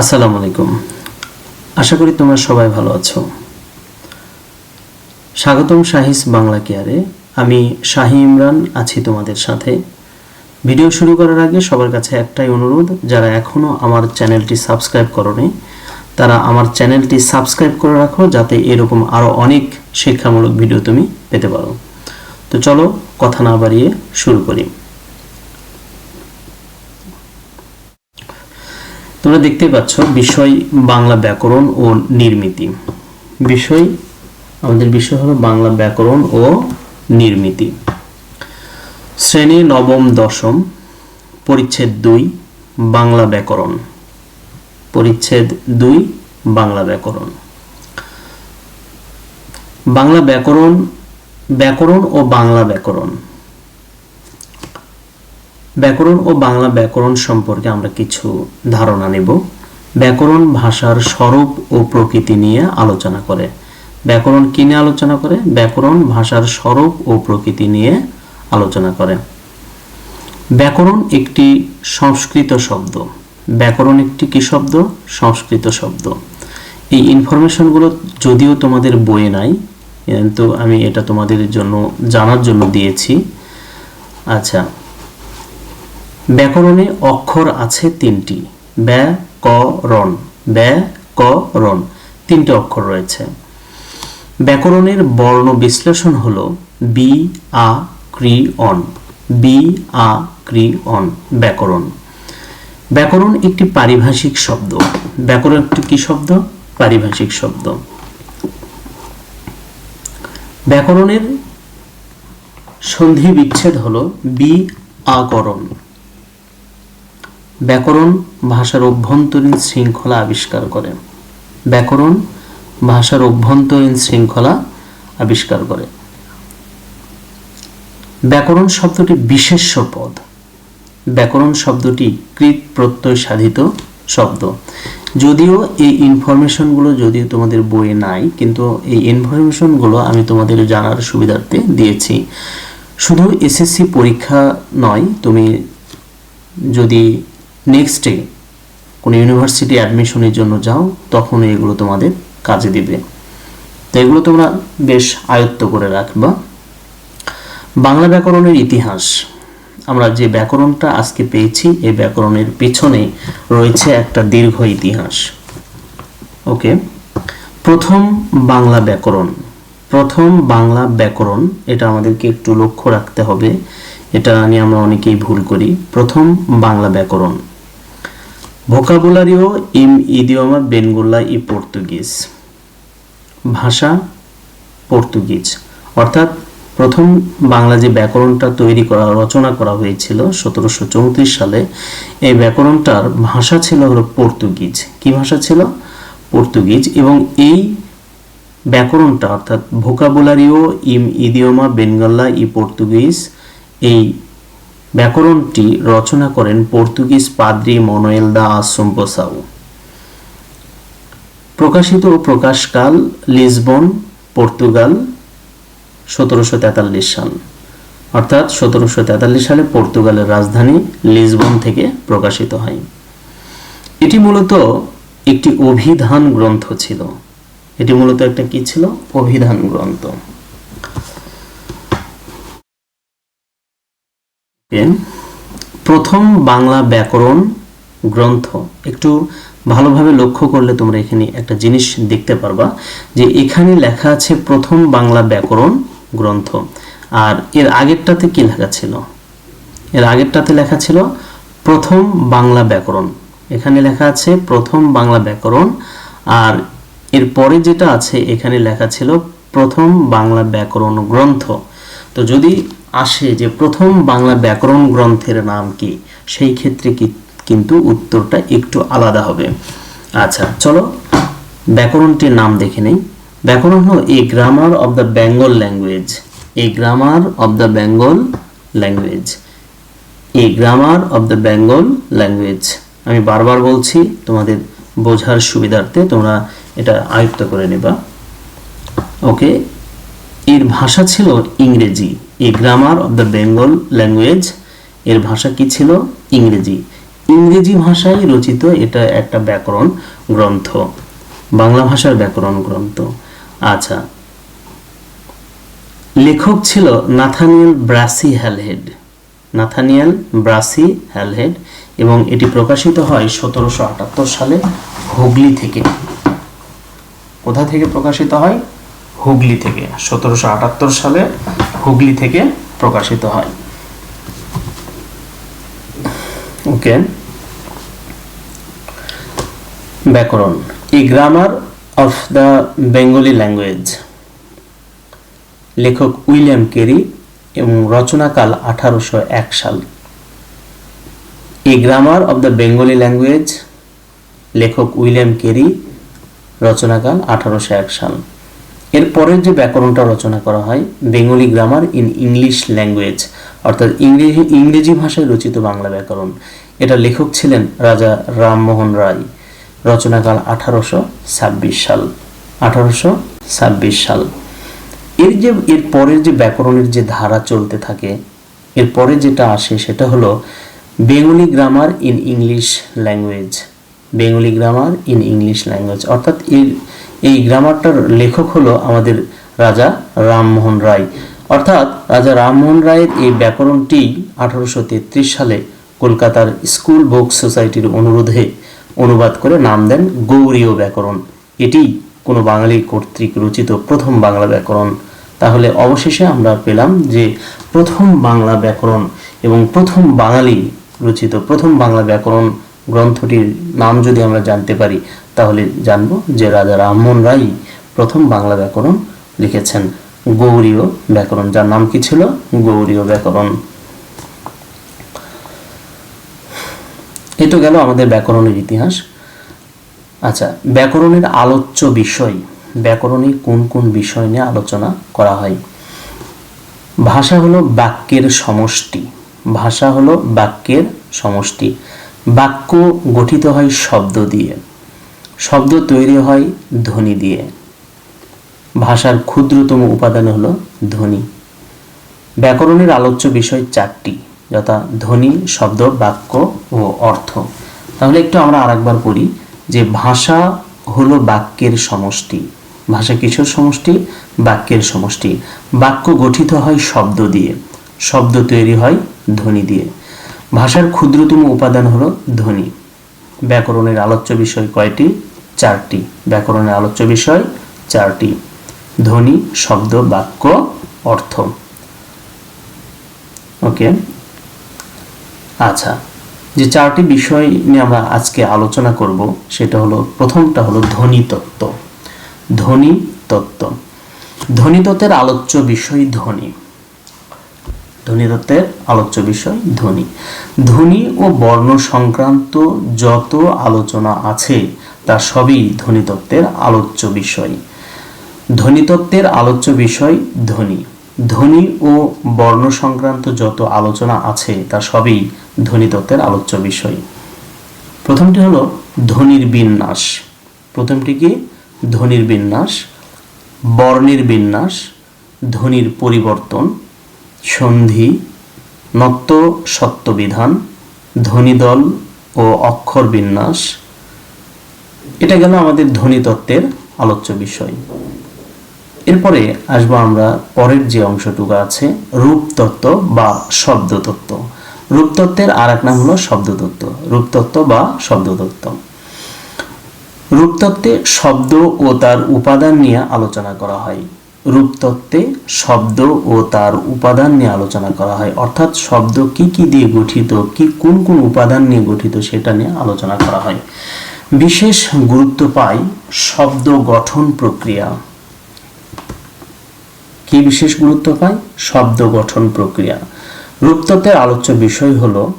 আসসালামু আলাইকুম। আশা করি তোমরা সবাই ভালো আছো। স্বাগতম শাহিস বাংলা কেয়ারে। আমি শাহি ইমরান আছি তোমাদের সাথে। ভিডিও শুরু করার আগে সবার কাছে একটাই অনুরোধ, যারা এখনও আমার চ্যানেলটি সাবস্ক্রাইব করনি, তারা আমার চ্যানেলটি সাবস্ক্রাইব করে রাখো, যাতে এরকম আরও অনেক শিক্ষামূলক ভিডিও তুমি পেতে পারো। তো চলো কথা না বাড়িয়ে শুরু করি। তোমরা দেখতে পাচ্ছ বিষয় বাংলা ব্যাকরণ ও নির্মিতি। বিষয়, আমাদের বিষয় হলো বাংলা ব্যাকরণ ও নির্মিতি। শ্রেণি নবম দশম, পরিচ্ছেদ দুই, বাংলা ব্যাকরণ। পরিচ্ছেদ দুই, বাংলা ব্যাকরণ। বাংলা ব্যাকরণ ব্যাকরণ ও বাংলা ব্যাকরণ। ব্যাকরণ ও বাংলা ব্যাকরণ সম্পর্কে আমরা কিছু ধারণা নেব। ব্যাকরণ ভাষার স্বরূপ ও প্রকৃতি নিয়ে আলোচনা করে। ব্যাকরণ কি নিয়ে আলোচনা করে? ব্যাকরণ ভাষার স্বরূপ ও প্রকৃতি নিয়ে আলোচনা করে। ব্যাকরণ একটি সংস্কৃত শব্দ। ব্যাকরণ একটি কি শব্দ? সংস্কৃত শব্দ। এই ইনফরমেশনগুলো যদিও তোমাদের বইয়ে নাই কিন্তু আমি এটা তোমাদের জন্য, জানার জন্য দিয়েছি। আচ্ছা। ব্যাকরণে অক্ষর আছে তিনটি। ব্যাকরণ ব্যাকরণ তিনটি অক্ষর রয়েছে। ব্যাকরণের বর্ণ বিশ্লেষণ হল বি, আ ক্রি অন। বি, আ ক্রি অন। ব্যাকরণ। ব্যাকরণ একটি পারিভাষিক শব্দ। ব্যাকরণ একটি কি শব্দ? পারিভাষিক শব্দ। ব্যাকরণের সন্ধি বিচ্ছেদ হল বি আকরণ ব্যাকরণ ভাষার অভ্যন্তরীণ শৃঙ্খলা আবিষ্কার করে। ব্যাকরণ ভাষার অভ্যন্তরীণ শৃঙ্খলা আবিষ্কার করে। ব্যাকরণ শব্দটি বিশেষ্য পদ। ব্যাকরণ শব্দটি কৃত প্রত্যয় সাধিত শব্দ। যদিও এই ইনফরমেশনগুলো যদিও তোমাদের বইয়ে নাই, কিন্তু এই ইনফরমেশনগুলো আমি তোমাদের জানার সুবিধার্থে দিয়েছি। শুধু এসএসসি পরীক্ষা নয়, তুমি যদি নেক্সটে কোনো ইউনিভার্সিটি অ্যাডমিশনের জন্য যাও তখন এগুলো তোমাদের কাজে দিবে। তো এগুলো তোমরা বেশ আয়ত্ত করে রাখবা। বাংলা ব্যাকরণের ইতিহাস। আমরা যে ব্যাকরণটা আজকে পেয়েছি, এই ব্যাকরণের পেছনে রয়েছে একটা দীর্ঘ ইতিহাস। ওকে? প্রথম বাংলা ব্যাকরণ। প্রথম বাংলা ব্যাকরণ, এটা আমাদেরকে একটু লক্ষ্য রাখতে হবে। এটা নিয়ে আমরা অনেকেই ভুল করি। প্রথম বাংলা ব্যাকরণ। ভোকাবুলারিও ইম ইদিওমা বেনগুল্লা ই পর্তুগিজ। ভাষা পর্তুগিজ। অর্থাৎ প্রথম বাংলা যে ব্যাকরণটা তৈরি করা, রচনা করা হয়েছিল সতেরোশো চৌত্রিশ সালে, এই ব্যাকরণটার ভাষা ছিল হলো পর্তুগিজ। কি ভাষা ছিল? পর্তুগিজ। এবং এই ব্যাকরণটা, অর্থাৎ ভোকাবুলারিও ইম ইদিওমা বেঙ্গল্লা ই পর্তুগিজ, এই ব্যাকরণটি রচনা করেন পর্তুগিজ পাদ্রি মনোয়েল দা আসম্পোসাউ প্রকাশিত প্রকাশকাল লিসবন, পর্তুগাল। সতেরোশো তেতাল্লিশ সাল। অর্থাৎ সতেরোশো তেতাল্লিশ সালে পর্তুগালের রাজধানী লিসবন থেকে প্রকাশিত হয়। এটি মূলত একটি অভিধান গ্রন্থ ছিল। এটি মূলত একটা কি ছিল? অভিধান গ্রন্থ। প্রথম বাংলা ব্যাকরণ গ্রন্থ। একটু ভালোভাবে লক্ষ্য করলে তোমরা এখানে একটা জিনিস দেখতে পারবা যে এখানে লেখা আছে প্রথম বাংলা ব্যাকরণ গ্রন্থ। আর এর আগেরটাতে কি লেখা ছিল? এর আগেরটাতে লেখা ছিল, প্রথম বাংলা ব্যাকরণ। এখানে লেখা আছে, প্রথম বাংলা ব্যাকরণ। আর এর পরে যেটা আছে, এখানে লেখা ছিল, প্রথম বাংলা ব্যাকরণ গ্রন্থ। তো যদি আসে যে প্রথম বাংলা ব্যাকরণ গ্রন্থের নাম কি, সেই ক্ষেত্রে কি কিন্তু উত্তরটা একটু আলাদা হবে। আচ্ছা চলো ব্যাকরণটির নাম দেখে নেই। ব্যাকরণ হলো a grammar of the Bengal language a grammar of the Bengal language a grammar of the Bengal language আমি বারবার বলছি, তোমাদের বোঝার সুবিধার্থে তোমরা এটা আয়ত্ত করে নেবা। ওকে এর ভাষা ছিল ইংরেজি এই grammar of the Bengal language এর ভাষা কি ছিল? ইংরেজি। ইংরেজি ভাষায় রচিত এটা একটা ব্যাকরণ, গ্রন্থ। বাংলা ভাষার ব্যাকরণ, গ্রন্থ। আচ্ছা। লেখক ছিল Nathaniel Brassey Halhed. Nathaniel Brassey Halhed এবং এটি প্রকাশিত হয় সতেরোশো আটাত্তর সালে হুগলি থেকে। কোথা থেকে প্রকাশিত হয়? হুগলি থেকে। সতেরোশো আটাত্তর সালে হুগলি থেকে প্রকাশিত হয়। ওকে। ব্যাকরণ। এই grammar of the Bengali language লেখক উইলিয়াম কেরি এবং রচনাকাল আঠারোশো এক সাল। A grammar of the Bengali language লেখক উইলিয়াম কেরি, রচনাকাল আঠারোশো এক সাল। এর পরের যে ব্যাকরণটা রচনা করা হয় Bengali grammar in English language অর্থাৎ ইংরেজি ইংরেজি ভাষায় রচিত বাংলা ব্যাকরণ। এটা লেখক ছিলেন রাজা রামমোহন রায়। রচনাকাল আঠারোশো ছাব্বিশ সাল। আঠারোশো ছাব্বিশ সাল। এর যে, এর পরের যে ব্যাকরণের যে ধারা চলতে থাকে, এর পরে যেটা আসে সেটা হলো Bengali grammar in English language Bengali grammar in English language অর্থাৎ এর, এই গ্রামারটার লেখক হলো আমাদের রাজা রামমোহন রায়। অর্থাৎ রাজা রামমোহন রায়ের এই ব্যাকরণটি আঠারোশো তেত্রিশ সালে কলকাতার স্কুল বুক সোসাইটির অনুরোধে অনুবাদ করে নাম দেন গৌরীয় ব্যাকরণ। এটি কোনো বাঙালি কর্তৃক রচিত প্রথম বাংলা ব্যাকরণ। তাহলে অবশেষে আমরা পেলাম যে প্রথম বাংলা ব্যাকরণ এবং প্রথম বাঙালি রচিত প্রথম বাংলা ব্যাকরণ গ্রন্থটির নাম যদি আমরা জানতে পারি, তাহলে জানব যে রাজা রামমোহন রায় প্রথম বাংলা ব্যাকরণ লিখেছেন। গৌরীয় ব্যাকরণ। যার নাম কি ছিল? গৌরীয় ব্যাকরণ। তো গেল আমাদের ব্যাকরণের ইতিহাস। আচ্ছা ব্যাকরণের আলোচ্য বিষয়, ব্যাকরণে কোন কোন বিষয় নিয়ে আলোচনা করা হয়? ভাষা হলো বাক্যের সমষ্টি। ভাষা হলো বাক্যের সমষ্টি। বাক্য গঠিত হয় শব্দ দিয়ে। শব্দ তৈরি হয় ধ্বনি দিয়ে। ভাষার ক্ষুদ্রতম উপাদান হলো ধ্বনি। ব্যাকরণের আলোচ্য বিষয় চারটি। যথা ধ্বনি, শব্দ, বাক্য ও অর্থ। তাহলে একটু আমরা আরেকবার পড়ি যে ভাষা হলো বাক্যের সমষ্টি। ভাষা কিসের সমষ্টি? বাক্যের সমষ্টি। বাক্য গঠিত হয় শব্দ দিয়ে। শব্দ তৈরি হয় ধ্বনি দিয়ে। ভাষার ক্ষুদ্রতম উপাদান হলো ধ্বনি। ব্যাকরণের আলোচ্য বিষয় কয়টি? চারটি। ব্যাকরণের আলোচ্য বিষয় চারটি। ধ্বনি, শব্দ, বাক্য, অর্থ। ওকে। আচ্ছা যে চারটি বিষয় নিয়ে আমরা আজকে আলোচনা করব, সেটা হলো, প্রথমটা হলো ধ্বনি তত্ত্ব। ধ্বনি তত্ত্ব। ধ্বনি তত্ত্বের আলোচ্য বিষয় ধ্বনি। ধ্বনি তত্ত্বের আলোচ্য বিষয় ধ্বনি। ধ্বনি ও বর্ণ সংক্রান্ত যত আলোচনা আছে, তা সবই ধ্বনিতত্ত্বের আলোচ্য বিষয়। ধ্বনিতত্ত্বের আলোচ্য বিষয় ধ্বনি। ধ্বনি ও বর্ণ সংক্রান্ত যত আলোচনা আছে, তা সবই ধ্বনিতত্ত্বের আলোচ্য বিষয়। প্রথমটি হলো ধ্বনির বিন্যাস। প্রথমটি কি? ধ্বনির বিন্যাস, বর্ণের বিন্যাস, ধ্বনির পরিবর্তন, সন্ধি, নত্য সত্যবিধান ধ্বনিদল ও অক্ষর বিন্যাস। এটা গেল আমাদের ধ্বনিতত্ত্বের আলোচ্য বিষয়। এরপরে আসব আমরা পরের যে অংশটুকু আছে, রূপতত্ত্ব বা শব্দতত্ত্ব। রূপতত্ত্বের আর এক নাম হলো শব্দতত্ত্ব। রূপতত্ত্ব বা শব্দতত্ত্ব। রূপতত্ত্বে শব্দ ও তার উপাদান নিয়ে আলোচনা করা হয়। রূপতত্ত্বে শব্দ ও তার উপাদান নিয়ে আলোচনা করা হয়। অর্থাৎ শব্দ কি কি দিয়ে গঠিত, কি কোন কোন উপাদান নিয়ে গঠিত সেটা নিয়ে আলোচনা করা হয়। বিশেষ গুরুত্ব পায় শব্দ গঠন প্রক্রিয়া। কি বিশেষ গুরুত্ব পায়? শব্দ গঠন প্রক্রিয়া। রূপতত্ত্বের আলোচ্য বিষয় হলো,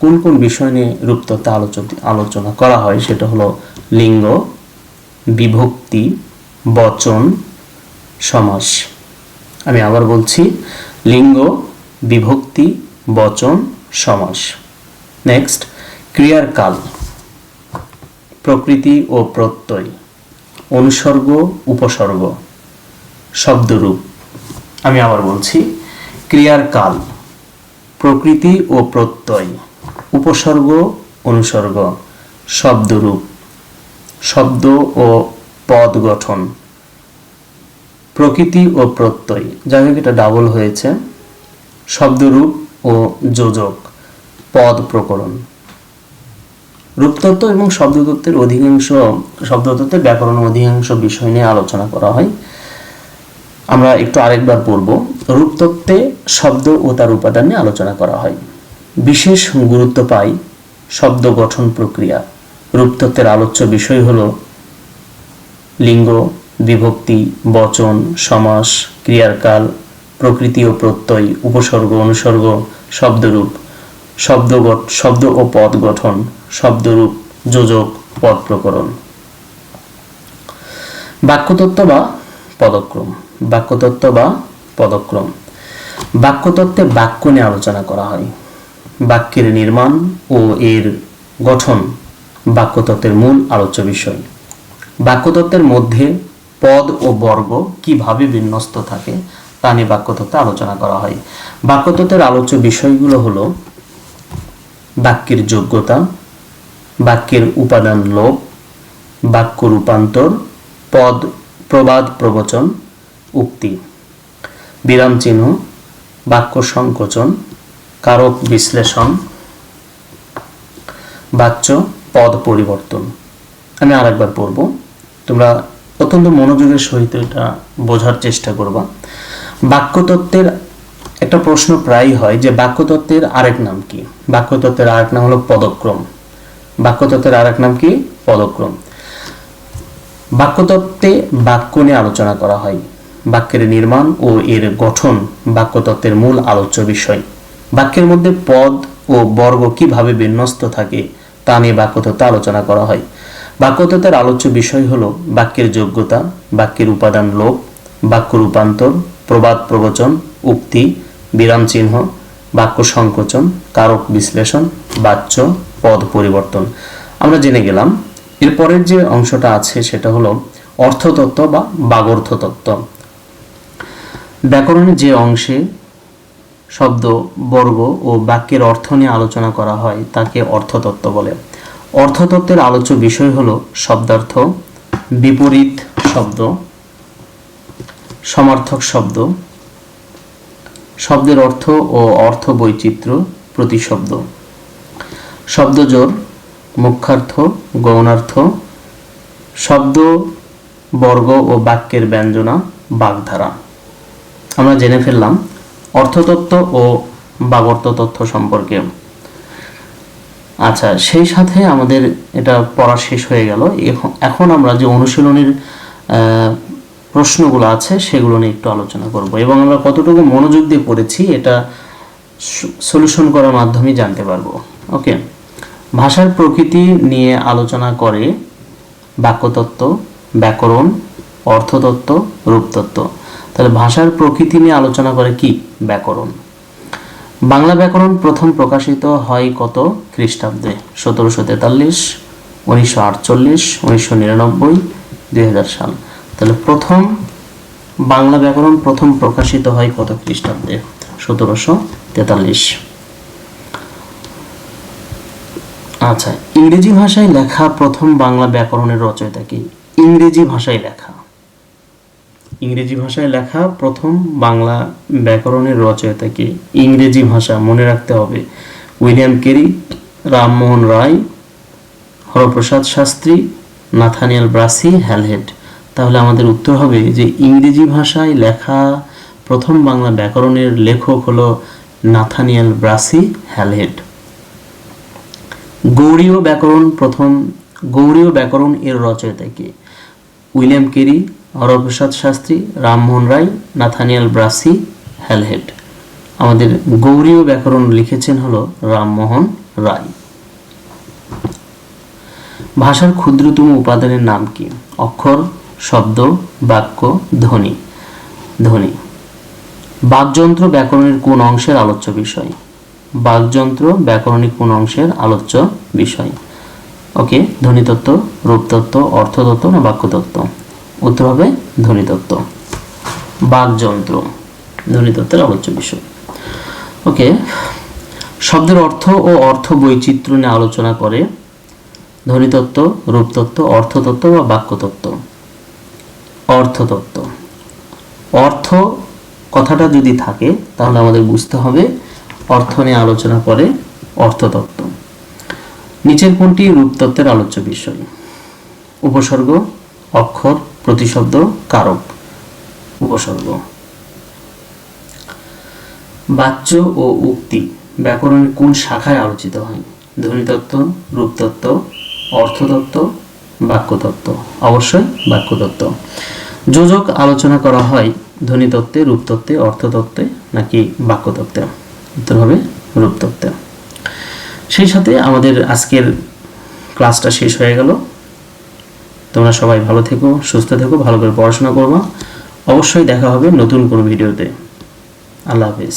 কোন কোন বিষয় নিয়ে রূপতত্ত্বে আলোচনা করা হয়? সেটা হলো লিঙ্গ, বিভক্তি, বচন, সমাস। আমি আবার বলছি, লিঙ্গ, বিভক্তি, বচন, সমাস। নেক্সট ক্রিয়ার কাল প্রকৃতি ও প্রত্যয়। অনুসর্গ, উপসর্গ। শব্দরূপ। আমি আবার বলছি, ক্রিয়ার কাল, প্রকৃতি ও প্রত্যয়, উপসর্গ, অনুসর্গ, শব্দরূপ, শব্দ ও পদ গঠন, প্রকৃতি ও প্রত্যয়। যাই হোক, এটা ডাবল হয়েছে। শব্দরূপ ও যোজক, পদ প্রকরণ। রূপতত্ত্ব এবং শব্দতত্ত্বের অধিকাংশ, শব্দতত্ত্বের ব্যাকরণ অধিকাংশ বিষয় নিয়ে আলোচনা করা হয়। আমরা একটু আরেকবার পড়ব। রূপতত্ত্বে শব্দ ও তার উপাদান নিয়ে আলোচনা করা হয়। বিশেষ গুরুত্ব পায় শব্দ গঠন প্রক্রিয়া। রূপতত্ত্বের আলোচ্য বিষয় হল লিঙ্গ, বিভক্তি, বচন, সমাস ক্রিয়ার কাল প্রকৃতি ও প্রত্যয়, উপসর্গ, অনুসর্গ, শব্দরূপ। শব্দ শব্দ ও পদ গঠন, শব্দরূপ, যোজক, পদ প্রকরণ। বাক্যতত্ত্ব বা পদক্রম। বাক্যতত্ত্ব বা পদক্রম। বাক্যতত্ত্বে বাক্য নিয়ে আলোচনা করা হয়। বাক্যের নির্মাণ ও এর গঠন বাক্যতত্ত্বের মূল আলোচ্য বিষয়। বাক্যতত্ত্বের মধ্যে পদ ও বর্গ কীভাবে বিন্যস্ত থাকে তা নিয়ে বাক্যতত্ত্বে আলোচনা করা হয়। বাক্যতত্ত্বের আলোচ্য বিষয়গুলো হলো বাক্যের যোগ্যতা, বাক্যের উপাদান লোপ, বাক্য রূপান্তর, পদ, প্রবাদ, প্রবচন উক্তি। বিরাম চিহ্ন, বাক্য সংকোচন, কারক বিশ্লেষণ, বাচ্য পদ পরিবর্তন। আমি আরেকবার পড়ব। তোমরা অত্যন্ত মনোযোগের সহিত এটা বোঝার চেষ্টা করবা। বাক্যতত্ত্বের একটা প্রশ্ন প্রায়ই হয় যে বাক্যতত্ত্বের আরেক নাম কি? বাক্যতত্ত্বের আরেক নাম হলো পদক্রম। বাক্যতত্ত্বের আরেক নাম কি? পদক্রম। বাক্যতত্ত্বে বাক্য নিয়ে আলোচনা করা হয়। বাক্যের নির্মাণ ও এর গঠন বাক্যতত্ত্বের মূল আলোচ্য বিষয়। বাক্যের মধ্যে পদ ও বর্গ কীভাবে বিন্যস্ত থাকে তা নিয়ে বাক্যতত্ত্বে আলোচনা করা হয়। বাক্যতত্ত্বের আলোচ্য বিষয় হলো বাক্যের যোগ্যতা, বাক্যের উপাদান লোপ বাক্য রূপান্তর, প্রবাদ প্রবচন, উক্তি, বিরাম চিহ্ন, বাক্য সংকোচন, কারক বিশ্লেষণ, বাচ্য, পদ পরিবর্তন। আমরা জেনে গেলাম, এরপরের যে অংশটা আছে সেটা হলো অর্থতত্ত্ব বা বাগর্থ তত্ত্ব ব্যাকরণের যে অংশে শব্দ, বর্গ ও বাক্যের অর্থ নিয়ে আলোচনা করা হয়, তাকে অর্থতত্ত্ব বলে। অর্থতত্ত্বের আলোচ্য বিষয় হলো শব্দার্থ, বিপরীত শব্দ, সমার্থক শব্দ, শব্দের অর্থ ও অর্থ বৈচিত্র্য প্রতিশব্দ শব্দজোর মুখ্যার্থ গৌণার্থ, শব্দ, বর্গ ও বাক্যের ব্যঞ্জনা, বাগধারা। আমরা জেনে ফেললাম অর্থতত্ত্ব ও বাগর্ত তথ্য সম্পর্কে। আচ্ছা সেই সাথে আমাদের এটা পড়া শেষ হয়ে গেল। এখন আমরা যে অনুশীলনের প্রশ্নগুলো আছে সেগুলো নিয়ে একটু আলোচনা করব এবং আমরা কতটুকু মনোযোগ দিয়ে পড়েছি এটা সলিউশন করার মাধ্যমে জানতে পারব। ওকে? ভাষার প্রকৃতি নিয়ে আলোচনা করে বাক্যতত্ত্ব, ব্যাকরণ, অর্থতত্ত্ব, রূপতত্ত্ব। তাহলে ভাষার প্রকৃতি নিয়ে আলোচনা করে কি ব্যাকরণ? বাংলা ব্যাকরণ প্রথম প্রকাশিত হয় কত খ্রিস্টাব্দে? সতেরোশো তেতাল্লিশ, উনিশশো আটচল্লিশ, উনিশশো নিরানব্বই, দুই হাজার সাল। তাহলে প্রথম বাংলা ব্যাকরণ প্রথম প্রকাশিত হয় কত খ্রিস্টাব্দে? সতেরোশো তেতাল্লিশ। আচ্ছা ইংরেজি ভাষায় লেখা প্রথম বাংলা ব্যাকরণের রচয়িতা কি? ইংরেজি ভাষায় লেখা। ইংরেজি ভাষায় লেখা প্রথম বাংলা ব্যাকরণের রচয়িতা কি ইংরেজি ভাষা মনে রাখতে হবে। William Carey, Rammohan Roy, Haraprasad Shastri, Nathaniel Brassey, Halhed. তাহলে আমাদের উত্তর হবে যে ইংরেজি ভাষায় লেখা প্রথম বাংলা ব্যাকরণের লেখক হলো নাথানিয়াল ব্রাসি, হ্যালহেড। গৌড়ীয় ব্যাকরণ প্রথম গৌড়ীয় ব্যাকরণ এর রচয়িতা কে William Carey Haraprasad Shastri, Rammohan Roy, Nathaniel Brassey Halhed আমাদের গৌরীয় ব্যাকরণ লিখেছেন হলো রামমোহন রায়। ভাষার ক্ষুদ্রতম উপাদানের নাম কি? অক্ষর, শব্দ, বাক্য, ধ্বনি। ধ্বনি। বাকযন্ত্র ব্যাকরণের কোন অংশের আলোচ্য বিষয়? বাকযন্ত্র ব্যাকরণিক কোন অংশের আলোচ্য বিষয়? ওকে, ধ্বনিতত্ত্ব, রূপতত্ত্ব, অর্থতত্ত্ব না বাক্যতত্ত্ব? উত্তর হবে ধ্বনিতত্ত্ব, বাকযন্ত্র, ধ্বনিতত্ত্বের আলোচ্য বিষয়। ওকে, শব্দের অর্থ ও অর্থ বৈচিত্র্য নিয়ে আলোচনা করে ধ্বনিতত্ত্ব, রূপতত্ত্ব, অর্থতত্ত্ব বা বাক্যতত্ত্ব। অর্থতত্ত্ব। অর্থ কথাটা যদি থাকে, তাহলে আমাদের বুঝতে হবে অর্থ নিয়ে আলোচনা করে অর্থতত্ত্ব। নিচের কোনটি রূপতত্ত্বের আলোচ্য বিষয়? উপসর্গ, অক্ষর প্রতিশব্দ কারক, উপসর্গ। বাচ্য ও উক্তি ব্যাকরণের কোন শাখায় আলোচিত হয়? ধ্বনিতত্ত্ব রূপতত্ত্ব, অর্থতত্ত্ব, বাক্যতত্ত্ব। অবশ্যই বাক্যতত্ত্ব। যোজক আলোচনা করা হয় ধ্বনিতত্ত্বে রূপতত্ত্বে, অর্থতত্ত্বে নাকি বাক্যতত্ত্বে? উত্তর হবে রূপতত্ত্বে। সেই সাথে আমাদের আজকের ক্লাসটা শেষ হয়ে গেল। তোমরা সবাই ভালো থেকো, সুস্থ থেকো, ভালো করে পড়াশোনা করবা। অবশ্যই দেখা হবে নতুন কোনো ভিডিওতে। আল্লাহ হাফিজ।